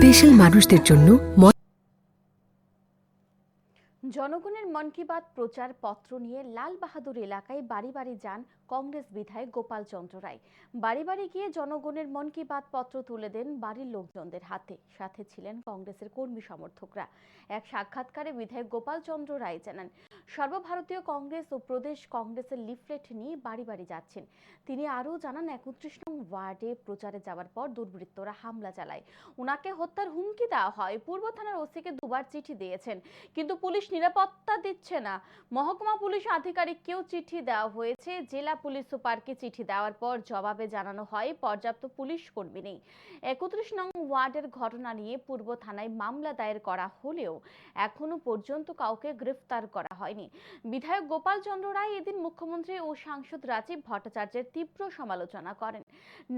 Special মানুষদের জন্য জনগণের মন কি বাত প্রচার পত্র নিয়ে লাল বাহাদুর এলাকায় বাড়ি বাড়ি যান কংগ্রেস বিধায়ক গোপাল চন্দ্র রায়। বাড়ি বাড়ি গিয়ে জনগণের মন কি বাত পত্র তুলে দেন বাড়ির লোকজনদের হাতে। সাথে ছিলেন কংগ্রেসের কর্মী সমর্থকরা। এক সাক্ষাৎকারে বিধায়ক গোপাল চন্দ্র রায় জানান সর্বভারতীয় কংগ্রেস ও প্রদেশ কংগ্রেসের লিফলেট নিয়ে বাড়ি বাড়ি যাচ্ছেন। তিনি আরও জানান, একত্রিশ নং ওয়ার্ডে প্রচারে যাওয়ার পর দুর্বৃত্তরা হামলা চালায়। ওনাকে হত্যার হুমকি দেওয়া হয়। পূর্ব থানার ওসিকে দুবার চিঠি দিয়েছেন, কিন্তু পুলিশ নিরাপত্তা দিচ্ছে না। মহকুমা পুলিশ আধিকারিককেও চিঠি দেওয়া হয়েছে। জেলা পুলিশ সুপারকে চিঠি দেওয়ার পর জবাবে জানানো হয়, পর্যাপ্ত পুলিশ কর্মী নেই। একত্রিশ নং ওয়ার্ডের ঘটনা নিয়ে পূর্ব থানায় মামলা দায়ের করা হলেও এখনও পর্যন্ত কাউকে গ্রেফতার করা হয়নি। বিধায়ক গোপাল চন্দ্র রায় এদিন মুখ্যমন্ত্রী ও সাংসদ রাজীব ভট্টাচার্যের তীব্র সমালোচনা করেন।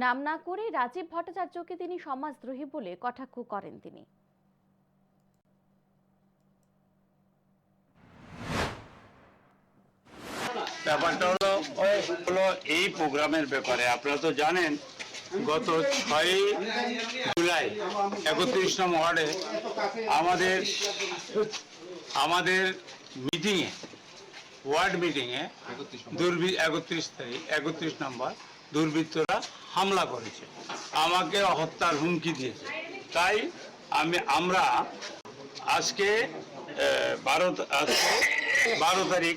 নাম না করে রাজীব ভট্টাচার্যকে তিনি সমাজদ্রোহী বলে কটাক্ষ করেন তিনি। ব্যাপারটা হলো হলো এই প্রোগ্রামের ব্যাপারে। আপনারা তো জানেন, গত ছয়ই জুলাই একত্রিশ নম্বর ওয়ার্ডে আমাদের আমাদের মিটিংয়ে ওয়ার্ড মিটিংয়ে দুর্বৃ, একত্রিশ তারিখ, একত্রিশ নম্বর দুর্বৃত্তরা হামলা করেছে। আমাকে হত্যার হুমকি দিয়েছে। তাই আমি, আমরা আজকে বারো আজকে বারো তারিখ,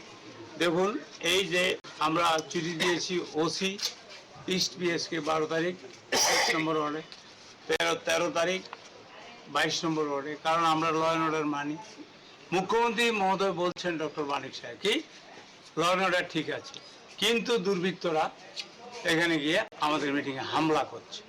দেখুন, এই যে আমরা চিঠি দিয়েছি ওসি ইস্ট বিএসকে বারো তারিখ এক নম্বর ওয়ার্ডে, তেরো তেরো তারিখ, বাইশ নম্বর ওয়ার্ডে, কারণ আমরা ল অ্যান্ড অর্ডার মানি। মুখ্যমন্ত্রী মহোদয় বলছেন ডক্টর মানিক সাহেব, কি? ল অ্যান্ড ঠিক আছে, কিন্তু দুর্বৃত্তরা এখানে গিয়ে আমাদের মিটিংয়ে হামলা করছে।